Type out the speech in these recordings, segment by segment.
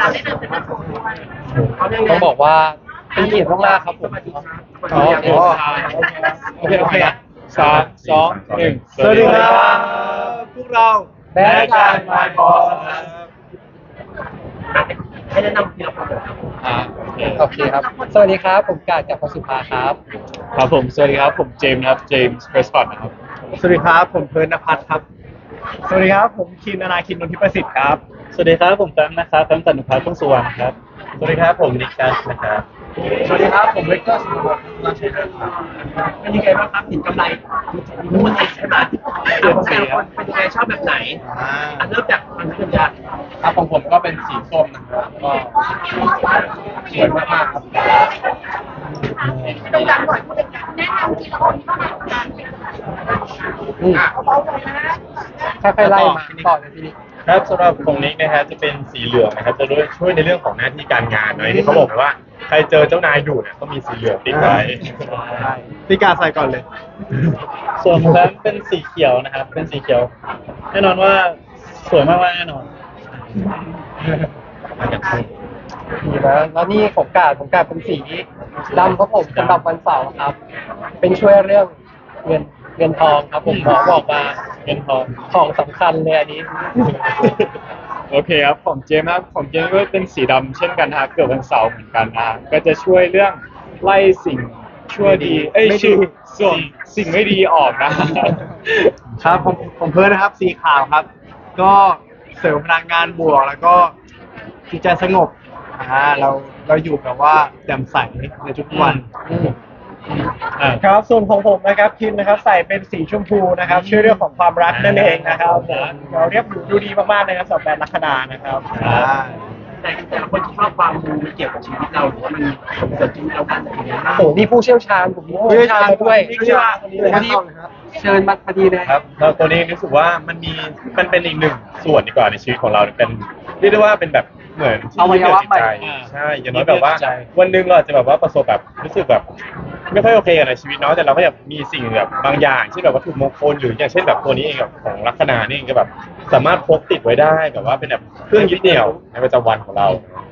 คะได้นำเสนอโชว์ด้วยต้องบอกว่าเป็นเกียรติมากๆครับผมอ๋อโอเคโอเคโอเคสามสองหนึ่งสวัสดีครับพวกเราแม่การ My Boss ให้แนะนำทีละคนเลยครับอ่าโอเคครับ สวัสดีครับ ผมกาดจากพสุภาครับ ครับผม สวัสดีครับ ผมเจมส์นะครับ เจมส์เพรสคอตนะครับ สวัสดีครับ ผมเพิร์นนภัทรครับ สวัสดีครับ ผมคินอนาคินนนทิประสิทธิ์ครับ สวัสดีครับผมแฟมนะครับแฟมตันุพัฒน์ทุ่งสุวรรณครับสวัสดีครับผมนิกกัสนะครับสวัสดีครับผมเวกเตอร์สุวรรณราชเดชครับเป็นยังไงบ้างครับเห็นกำไรรู้ว่าไงใช่ไหมอะของแต่ละคนเป็นยังไงชอบแบบไหนอะเริ่มจากมันขึ้นยากครับของผมก็เป็นสีส้มนะครับก็สวยมากๆครับเป็นการบ่อยผู้เป็นการแนะนำทีละคนเข้ามาการอืมเบาๆเลยนะค่อยๆไล่มาต่อเลยทีนี้ ครับสำหรับของนิกนะฮะจะเป็นสีเหลืองนะครับจะด้วยช่วยในเรื่องของหน้าที่การงานหน่อยที่เขาบอกไว้ว่าใครเจอเจ้านายดุเนี่ยต้องมีสีเหลืองติดไว้พี่กาใส่ก่อนเลย ส่วนแฟมเป็นสีเขียวนะครับ เป็นสีเขียว แน่นอนว่าสวยมากๆแน่นอนดีนะแล้วนี่ผมกาดผมกาดเป็นสีดำครับผมสำหรับวันเสาร์ครับ เป็นช่วยเรื่องเงิน เงินทองครับผมหมอบอกมาเงินทองของสำคัญเลยอันนี้ โอเคครับของเจมส์นะครับของเจมส์ก็เป็นสีดำเช่นกันนะฮะเกิดวันเสาร์เหมือนกันนะฮะก็จะช่วยเรื่องไล่สิ่งชั่วดีเอ้ยไม่ดี ชื่อส่วนสิ่งไม่ดีออกนะครับผมผมเพิร์นนะครับสีขาวครับ ก็เสริมพลังงานบวกแล้วก็จิตใจสงบอ่าเราเราอยู่แบบว่าแจ่มใสในทุกวันอ่าครับส่วนของผมนะครับคินนะครับใส่เป็นสีชมพูนะครับช่วยเรื่องของความรักนั่นเองนะครับผมเราเรียบหรูดูดีมากๆนะครับสำหรับแบรนด์ลัคนานะครับแต่แต่ละคนที่ชอบความมูมันเกี่ยวกับชีวิตเราหรือว่ามันเกิดชีวิตเรากันอย่างเงี้ยโอ้โหนี่ผู้เชี่ยวชาญผมมีผู้เชี่ยวชาญมาด้วยผู้เชี่ยวชาญคนนี้เลยครับ เชิญมาพอดีเลยครับแล้วตัวนี้รู้สึกว่ามันมีมันเป็นอีกหนึ่งส่วนดีกว่าในชีวิตของเราเป็นเรียกได้ว่าเป็นแบบเหมือนที่อวัยวะยึดเหนี่จิตใจใหม่ใช่อย่างน้อยแบบว่าจิตใจวันหนึ่งเราอาจจะแบบว่าประสบแบบรู้สึกแบบ ไม่ค่อยโอเคกับในชีวิตเนาะแต่เราก็อยากมีสิ่งแบบบางอย่างเช่นแบบวัตถุมงคลหรืออย่างเช่นแบบตัวนี้เองแบบของลัคนานี่เองก็แบบสามารถพกติดไว้ได้แบบว่าเป็นแบบเครื่องยึดเหนี่ยวในประจำวันของเรา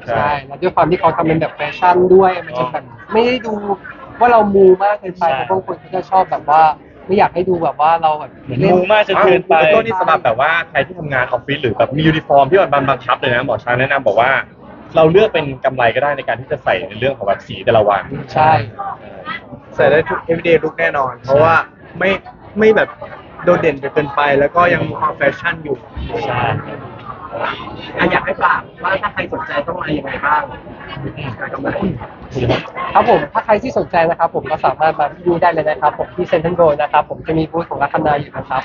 ใช่แล้วด้วยความที่เขาทำเป็นแบบแฟชั่นด้วยมันจะแบบไม่ได้ดูว่าเรามูมากเกินไปใช่แต่บางคนเขาจะชอบแบบว่า ไม่อยากให้ดูแบบว่าเราแบบเหมือนเล่นมูมากจนเกินไปแล้วก็นี่สำหรับแบบว่าใครที่ทำงานออฟฟิศหรือแบบมียูนิฟอร์มที่มันบังคับเลยนะหมอช้างแนะนำบอกว่า เราเลือกเป็นกำไรก็ได้ในการที่จะใส่ในเรื่องของแบบสีแต่ละวัน ใช่ ใส่ได้ทุก everyday look แน่นอน เพราะว่าไม่ไม่แบบโดดเด่นจนเกินไป แล้วก็ยังมีความแฟชั่นอยู่ ใช่อะอยากให้ฝากว่าถ้าใครสนใจต้องอะไรยังไงบ้างการกำไรครับผมถ้าใครที่สนใจนะครับผมก็สามารถมาที่นี่ได้เลยนะครับ ผมที่เซ็นทรัลโกลนะครับ ผมจะมีบูธของลัคนาอยู่นะครับ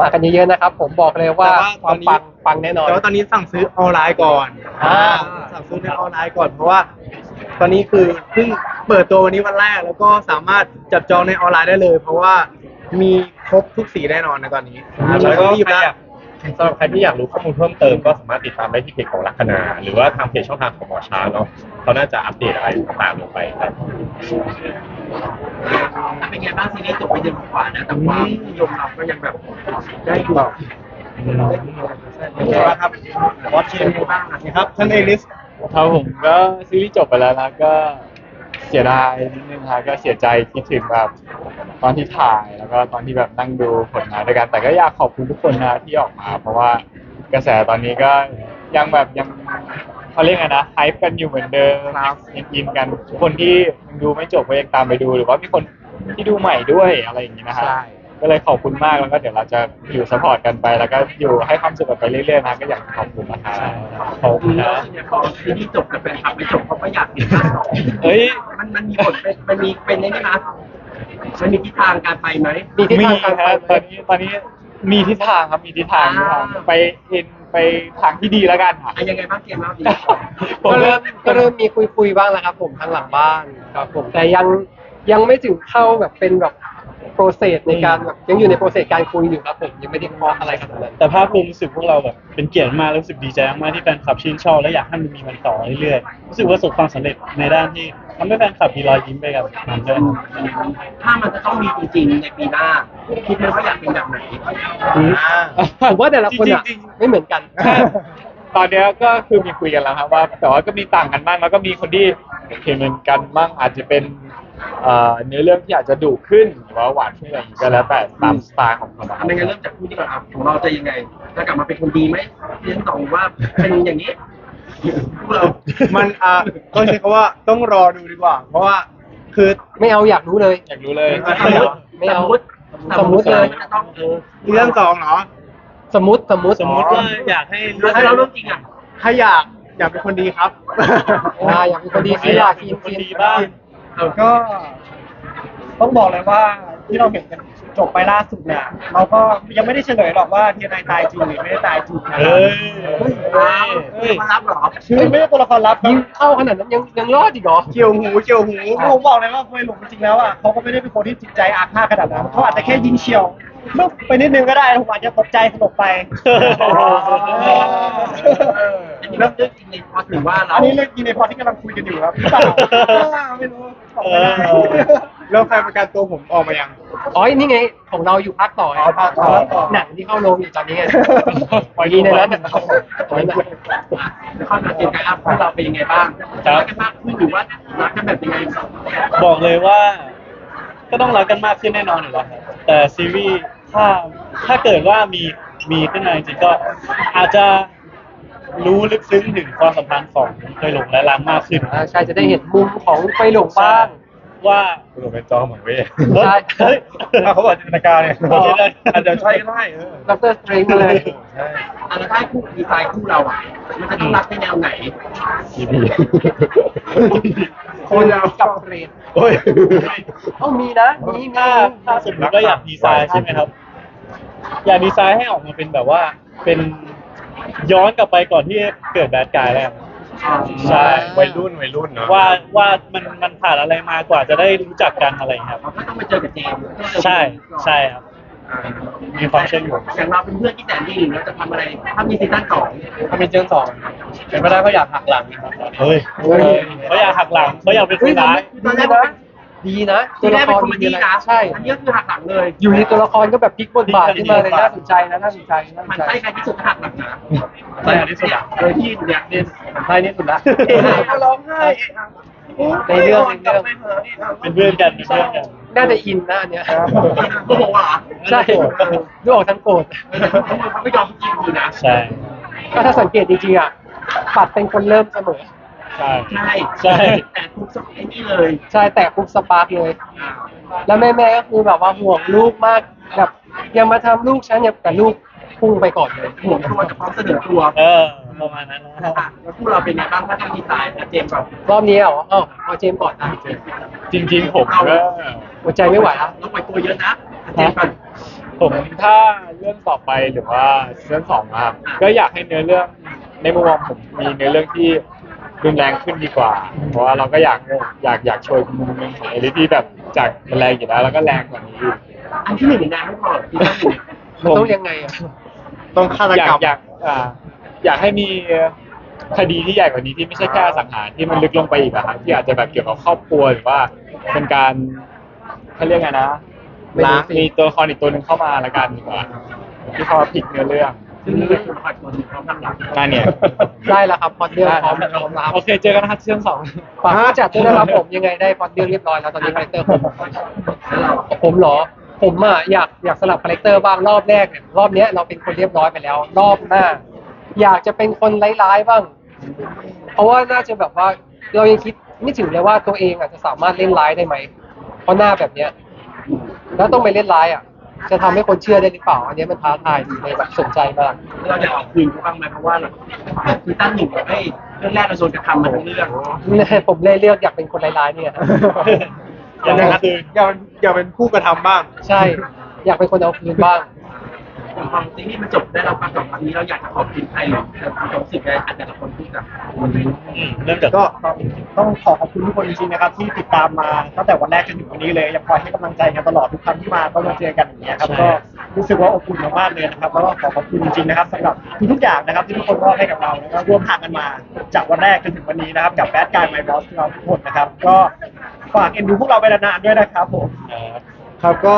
มากันเยอะๆนะครับ ผมบอกเลยว่าแต่ว่าความตอนนี้ ปังปังแน่นอน แต่ว่าตอนนี้สั่งซื้อออนไลน์ก่อนอ่า สั่งซื้อในออนไลน์ก่อนเพราะว่า ตอนนี้คือเพิ่งเปิดตัววันนี้วันแรก แล้วก็สามารถจับจองในออนไลน์ได้เลย เพราะว่ามีครบทุกสีแน่นอนในตอนนี้แล้วก็รีบใครแล้วอยากสำหรับใครที่อยากรู้ข้อมูลเพิ่มเติมก็สามารถติดตามได้ที่เพจของลัคนา หรือว่าทางเพจช่องทางของหมอช้างเนาะเขาน่าจะอัปเดตอะไรต่างๆลงไปครับ เป็นไงบ้างซีรีส์จบไปเดือนกว่านะแต่ความนิยมเราก็ยังแบบได้อยู่เป็นไงบ้างครับวอชเชนบ้างนะครับท่านเอลิส ครับผมก็ซีรีส์จบไปแล้วนะก็เสียดายนิดนึงครับก็เสียใจคิดถึงแบบตอนที่ถ่ายแล้วก็ตอนที่แบบนั่งดูผลงานด้วยกัน แต่ก็อยากขอบคุณทุกคนนะที่ออกมา เพราะว่ากระแสตอนนี้ก็ยังแบบยังเขาเรียกไงนะไฮป์กันอยู่เหมือนเดิมยังอินกันทุกคนที่ยังดูไม่จบก็ยังตามไปดูหรือว่ามีคนที่ดูใหม่ด้วยอะไรอย่างนี้นะฮะใช่ ก็เลยขอบคุณมากแล้วก็เดี๋ยวเราจะอยู่สปอร์ตกันไปแล้วก็อยู่ให้ความสุขกันไปเรื่อยๆนะก็อยากขอบคุณนะครับขอบคุณนะเนี่ยพอซีรีส์จบแต่แฟนคลับไม่จบเขาก็อยากเห็นภาคต่อเฮ้ย มันมันมีผลเป็นมันมีเป็นนี่นะมันมีทิศทางการไปไหม มีที่มีทางคการรับตอนนี้ตอนนี้มีทิศทางครับมีทิศทางทิศทางไปเอ็นไปทางที่ดีแล้วกันค่ะ อะยังไงบ้างเกมเราดีผมก็เริ่เริ่มม ก็เริ่มมีคุยคุยๆบ้างแล้วครับผมทางหลังบ้านครับผมแต่ยังยังไม่ถึงเข้าแบบเป็นแบบ โปรเซสในการแบบยังอยู่ในโปรเซสการคุยอยู่ครับผมยังไม่ได้เคาะอะไรขนาดนั้นแต่ภาพรวมรู้สึกพวกเราแบบเป็นเกียรติมากรู้สึกดีใจมากที่แฟนคลับชื่นชอบและอยากให้มันมีมันต่อเรื่อยๆรู้สึกว่าประสบความสำเร็จในด้านที่ทำให้แฟนคลับมีรอยยิ้มไปกับมันด้วยครับถ้ามันจะต้องมีจริงๆในปีหน้าคิดไหมว่าอยากเป็นแบบไหนผมว่าแต่ละคนอะจริงๆ ไม่เหมือนกันใช่ตอนเนี้ยก็คือมีคุยกันแล้วครับว่า แต่ว่าก็มีต่างกันบ้างแล้วก็มีคนที่เห็นเหมือนกันบ้างอาจจะเป็น เอ่อเนื้อเรื่องที่อาจจะดุขึ้นหรือว่าหวานขึ้นอะไรอย่างงี้ก็แล้วแต่ตามสไตล์ของคนนะคทำรับไมงั้นเริ่มจากคู่นี้ก่อนครับของเราจะยังไงจะกลับมาเป็นคนดีไหมเรียนสองว่าเป็นอย่างนี้พวกเรามันอ่าต้องใช้คำว่าต้องรอดูดีกว่า เพราะว่าคือไม่เอาอยากรู้เลย อยากรู้เลยไม่เอาไม่เอาสสมมมมุติติเลยจะต้องเออเรื่องสองเหรอสมมติสมมติสมมติว่าอยากให้ถ้าเราเรื่องจริงอะถ้าอยากอยากเป็นคนดีครับอ่าอยากเป็นคนดีสิล่ะทีมคนทีมดีบ้าง ก็ต้องบอกเลยว่าที่เราเห็นกันจบไปล่าสุดเนี่ยเราก็ยังไม่ได้เฉลยหรอกว่าเทียนายตายจริงหรือไม่ได้ตายจริงนะคเฮ้รับยเฮ้ยมารับเหรอคือไม่ได้ตัวละครลับครัยิบงเข้าขนาดนั้นยังยังรอดอีกเหรอเกี่ยวหูเกี่ยวหูผมบอกเลยว่าเฟยหลงจริงๆแล้วอะเขาก็ไม่ได้เป็นคนที่จิตใจอาฆาตขนาดนั้นเขาอาจจะแค่ยิงเฉียวมึกไปนิดนึงก็ได้ผมอาจจะตกใจสลบไป อันนี้เรื่องจริงในพอถึงว่าเราอันนี้เรื่องจริงในพอที่กำลังคุยกันอยู่ครับหรือเปล่าไม่รู้ตอบไม่ได้แล้วใครประกันตัวผมออกมายัง อ๋อ นี่ไง ของเราอยู่ภาคต่อไงอ๋อภาคต่อ หนังที่เข้าโรงอยู่ตอนนี้ไงมีในนั้นนะครับข้อสังเกตการอัพของเราเป็นยังไงบ้างรักกันมากขึ้นหรือว่ารักกันแบบยังไงบอกเลยว่า ก็ต้องรักกันมากขึ้นแน่นอนอยู่แล้วครับแต่ซีรีส์ถ้าถ้าเกิดว่ามีมีขึ้นมาจริงๆก็อาจจะ รู้ลึกซึ้งถึงความสัมพันธ์ของเคยหลงและรังมากขึ้น อ่าใช่จะได้เห็นมุมของไฟหลงบ้าง ว่าหลงเป็นจอเหมือนเว้ยใช่ เฮ้ยเขาบอกจินตนาการเนี่ยอ๋อ อาจจะใช่ก็ได้เออดรสเตรนมาเลย ใช่ อันแล้วถ้าคู่ดีไซน์คู่เราอะ มันจะต้องรักในแนวไหนทีพีคนกับเรนโอ้ย เอ้ามีนะมีมีถ้าถ้าสมมติว่าอยากดีไซน์ใช่ไหมครับ อยากดีไซน์ให้ออกมาเป็นแบบว่าเป็น ย้อนกลับไปก่อนที่เกิดแบดกายแล้วใช่วัยรุ่นวัยรุ่นเนาะว่าว่ามันมันผ่านอะไรมากว่าจะได้รู้จักกันอะไรอย่างเงี้ยครับเราก็ต้องไปเจอกับเจมส์ใช่ใช่ครับมีความเชื่อมโยงอย่างเราเป็นเพื่อนที่แสนดีเราจะทำอะไรถ้ามีซีซั่นสองถ้าเป็นเจิงสองเป็นไปได้ก็อยากหักหลังนะครับเฮ้ยเขาอยากหักหลังเขาอยากเป็นคนร้ายตอนแรกนะ ดีนะทีแรกเป็นคอมเมดี้นะใช่อันนี้ก็คือหักหลังเลย อยู่ในตัวละครก็แบบพลิกบทบาทขึ้นมาเลยน่าสนใจนะน่าสนใจน่าสมันนใจใช่ใครที่สุดหักหลังนะใช่อันที่สุดอะโดยที่เนี่ยเนี่ยใช่นี่สุดละร้องไห้ในเรื่องในเรื่องเป็นเพื่อนกันเป็นเพื่อนกัน น่าจะอินนะอันเนี้ยโอ้โหเหรอใช่ดูออกทั้งโกรธเขาไม่ยอมจริงดีนะ ใช่ ก็ถ้าสังเกตจริงๆอะปัดเป็นคนเริ่มเสมอ ใช่ ใช่ใช่ แต่ทุกสไอ้นี่เลยใช่แต่ปุ๊บสปาร์กเลย อ่าแล้วแม่แม่ๆก็คือแบบว่าห่วงลูกมากแบบอยังมาทำลูกฉันเนี่ยแต่ลูกพุ่งไปก่อนเลยห่วงตัวกับความเสนอตัวเออ ประมาณนั้นนะอะแล้วคู่เราเป็นไงบ้างถ้าต้องดีไซน์นะเจมส์ก่อนรอบนี้เหรออ๋อเอาเจมส์ก่อนนะจริงๆ ผมก็หัวใจไม่ไหวแล้ว เราปล่อยตัวเยอะนะเจมส์ก่อนผมถ้าเรื่องต่อไปหรือว่าเรื่องสองนะครับก็อยากให้เนื้อเรื่องในมุมมองผมมีเนื้อเรื่องที่ รุนแรงขึ้นดีกว่า เพราะว่าเราก็อยากอยากอยากโชว์มุมหนึงของเอลิที่แบบจากมันแรงอยู่แล้วแล้วก็แรงกว่านี้อีกอันที่หนึ่งในนามไม่พอที่ต้องอยู่มันต้องยังไงอะต้องฆาตอยากกรรมอยากอ่าอยากให้มีคดีที่ใหญ่กว่านี้ที่ไม่ใช่แค่อสังหารที่มันลึกลงไปอีกอะครับที่อาจจะแบบเกี่ยวกับครอบครัวหรือว่าเป็นการเขาเรียกไงนะล้างมีตัวละครอีกตัวหนึ่งเข้ามาละกันดีกว่าที่เขาพลิกเนื้อเรื่อง ซึ่งนี่เป็นตัวละครตัวหนึ่งเขาข้างหลังนั่นเนี่ยได้แล้วครับพอดเรื่องพร้อมพร้อมรับโอเคเจอกันนะครับเรื่องสองฝากผู้จัดด้วยนะครับผมยังไงได้พอดเรื่องเรียบร้อยแล้วตอนนี้คาแรคเตอร์ผมแล้วเราผมเหรอ ผมอะอยากอยากสลับคาแรคเตอร์บ้างรอบแรกเนี่ยรอบเนี้ยเราเป็นคนเรียบร้อยไปแล้ว รอบหน้า อยากจะเป็นคนร้ายๆบ้าง เพราะว่าน่าจะแบบว่าเรายังคิดไม่ถึงเลยว่าตัวเองอาจจะสามารถเล่นร้ายได้ไหมเพราะหน้าแบบเนี้ย แล้วต้องไปเล่นร้ายอะ จะทำให้คนเชื่อได้หรือเปล่า อันเนี้ยมันท้าทายดีเลยแบบสนใจมาก เราจะเอาคืนเขาบ้างไหมเพราะว่าซีซั่นหนึ่งเราให้เรื่องแรกเราโดนกระทำมาทั้งเรื่องผมเลยเลือกอยากเป็นคนร้ายๆเนี่ย อยากเอาคืนอย่าอย่าเป็นผู้กระทำบ้าง ใช่ อยากเป็นคนเอาคืนบ้าง อย่างความซีรีส์มันจบได้เราประกอบอันนี้เราอยากจะขอบคุณใครหรือจะมีความรู้สึกไงอาจจะละคนพูดกับอืมเริ่มจากก็ต้องขอขอบคุณทุกคนจริงๆนะครับที่ติดตามมาตั้งแต่วันแรกจนถึงวันนี้เลยยังคอยให้กำลังใจกันตลอดทุกครั้งที่มาก็มาเจอกันอย่างเงี้ยครับก็รู้สึกว่าอบอุ่นมากๆเลยนะครับแล้วก็ขอขอบคุณจริงๆนะครับสำหรับทุกๆอย่างนะครับที่ทุกคนมอบให้กับเราแล้วก็ร่วมทางกันมา จากวันแรกจนถึงวันนี้นะครับกับแบดการ์ไมบอสเราทุกคนนะครับก็ฝากเอ็นดูพวกเราไปนานๆด้วยนะครับผมครับก็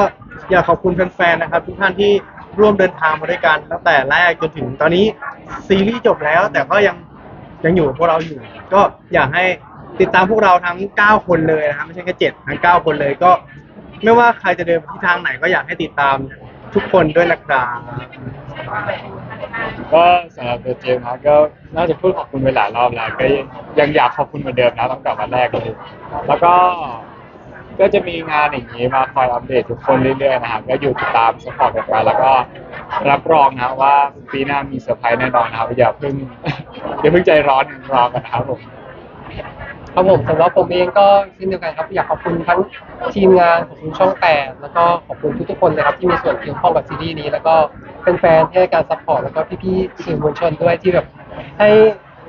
อยากขอบคุณแฟนๆนะครับ ทุกท่านที่ ร่วมเดินทางมาด้วยกันตั้งแต่แรกจนถึงตอนนี้ซีรีส์จบแล้ว แต่ก็ยังยังอยู่กับพวกเราอยู่ ก็อยากให้ติดตามพวกเราทั้ง 9 คนเลยนะครับไม่ใช่แค่7ทั้ง 9 คนเลยก็ ไม่ว่าใครจะเดินไปที่ทางไหนก็อยากให้ติดตามทุกคนด้วยนะครับก็สำหรับตัวเจมส์นะก็น่าจะพูดขอบคุณไปหลายรอบแล้วก็ยังอยากขอบคุณเหมือนเดิมนะตั้งแต่วันแรกเลยแล้วก็ ก็จะมีงานอย่างนี้มาคอยอัปเดตทุกคนเรื่อยๆนะครับก็อยู่ติดตามสปอร์ตกันไปแล้วก็รับรองนะว่าปีหน้ามีเซอร์ไพรส์แน่นอนนะครับอย่าเพิ่งอย่าเพิ่งใจร้อนรอกันนะครับผมครับผมสำหรับผมเองก็เช่นเดียวกันครับ อยากขอบคุณทั้งทีมงานขอบคุณช่องแปดแล้วก็ขอบคุณทุกๆคนเลยครับที่มีส่วนเกี่ยวข้องกับซีรีส์นี้ แล้วก็เป็นแฟนๆที่ให้การซัพพอร์ตแล้วก็พี่ๆสื่อมวลชนด้วยที่แบบให้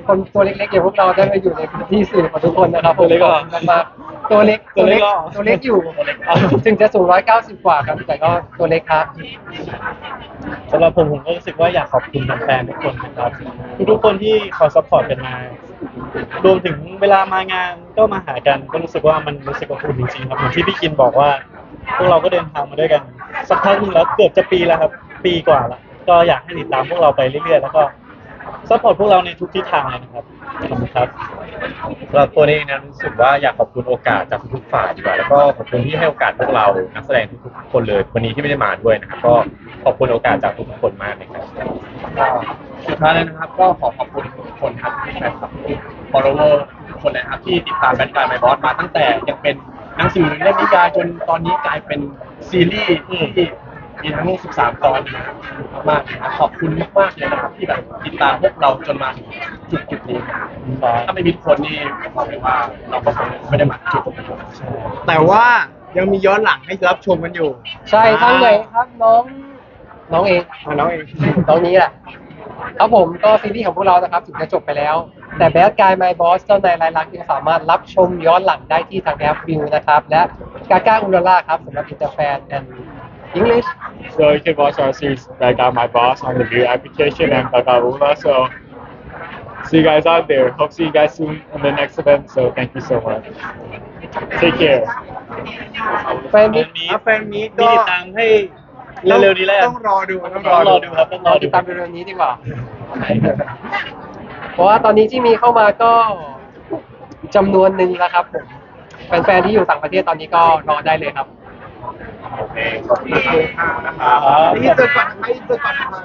คนตัวเล็กๆอย่างพวกเราได้มาอยู่ในพื้นที่สื่อของทุกคนนะครับผมตัวเล็กเหรอขอบคุณมากๆ ตัวเล็กตัวเล็กเหรอตัวเล็กอยู่ ถึงจะสูง 190 กว่าครับ แต่ก็ตัวเล็กครับ สำหรับผมผมก็รู้สึกว่าอยากขอบคุณแฟนๆทุกคนนะครับ ทุกๆคนที่คอยซัพพอร์ตกันมารวมถึงเวลามางานก็มาหากัน ก็รู้สึกว่ามันรู้สึกอบอุ่นจริงๆครับเหมือนที่พี่กินบอกว่า พวกเราก็เดินทางมาด้วยกัน สักพักหนึงแล้วเกือบจะปีแล้วครับ ปีกว่าแล้วก็อยากให้ติดตามพวกเราไปเรื่อยๆแล้วก็ ซัพพอร์ตพวกเราในทุกทิศทางเลยนะครับขอบคุณครับ สำหรับตัวเองนะรู้สึกว่าอยากขอบคุณโอกาสจากทุกๆฝ่ายดีกว่าแล้วก็ขอบคุณที่ให้โอกาสพวกเรานักแสดงทุกๆคนเลยวันนี้ที่ไม่ได้มาด้วยนะครับก็ขอบคุณโอกาสจากทุกๆคนมากเลยครับสุดท้ายเลยนะครับก็ขอขอบคุณทุกคนครับแฟนคลับทุก follower ทุกคนนะครับที่ติดตามแบนการไมบอสมาตั้งแต่ยังเป็นหนังสือเล่มนิยายจนตอนนี้กลายเป็นซีรีส์ที่ มีทั้ง 13 ตอนนะครับมากๆนะครับขอบคุณมากๆเลยนะครับที่แบบติดตามพวกเราจนมาถึงจุดจุดๆนี้ครับถ้าไม่มีทุกคนนี่ผมบอกเลยว่าเราก็คงไม่ได้มาจุดตรงนี้แต่ว่ายังมีย้อนหลังให้รับชมกันอยู่ใช่ทั้งไหนครับน้องน้องเองอ่าน้องเองตรงนี้แหละครับผมก็ซีรีส์ของพวกเรานะครับถึงจะจบไปแล้ว แต่ Bad Guy My Boss เจ้านายรายลักษณ์ยังสามารถรับชมย้อนหลังได้ที่ทางแอปวิวนะครับ และกาก้าอุลล่าครับสำหรับอินเตอร์แฟน and English So you can watch our series Back Out My Boss on the View application and Bagarula. So see you guys out there. Hope see you guys soon in the next event. So thank you so much. Take care. แฟนมิตรนี้อะแฟนมีตมีก็ติดตามให้เร็วๆนี้แล้วกันต้องรอดูต้องต้องรอดูครับต้องรอเราดูติดตามเร็วๆนี้ดีกว่า เพราะว่าตอนนี้ที่มีเข้ามาก็จำนวนหนึ่งแล้วครับผมแฟนๆที่อยู่ต่างประเทศตอนนี้ก็รอได้เลยครับ โอเคขอบคุณมากนะครับครับ นี่เจอก่อนไหมเจอก่อนไหม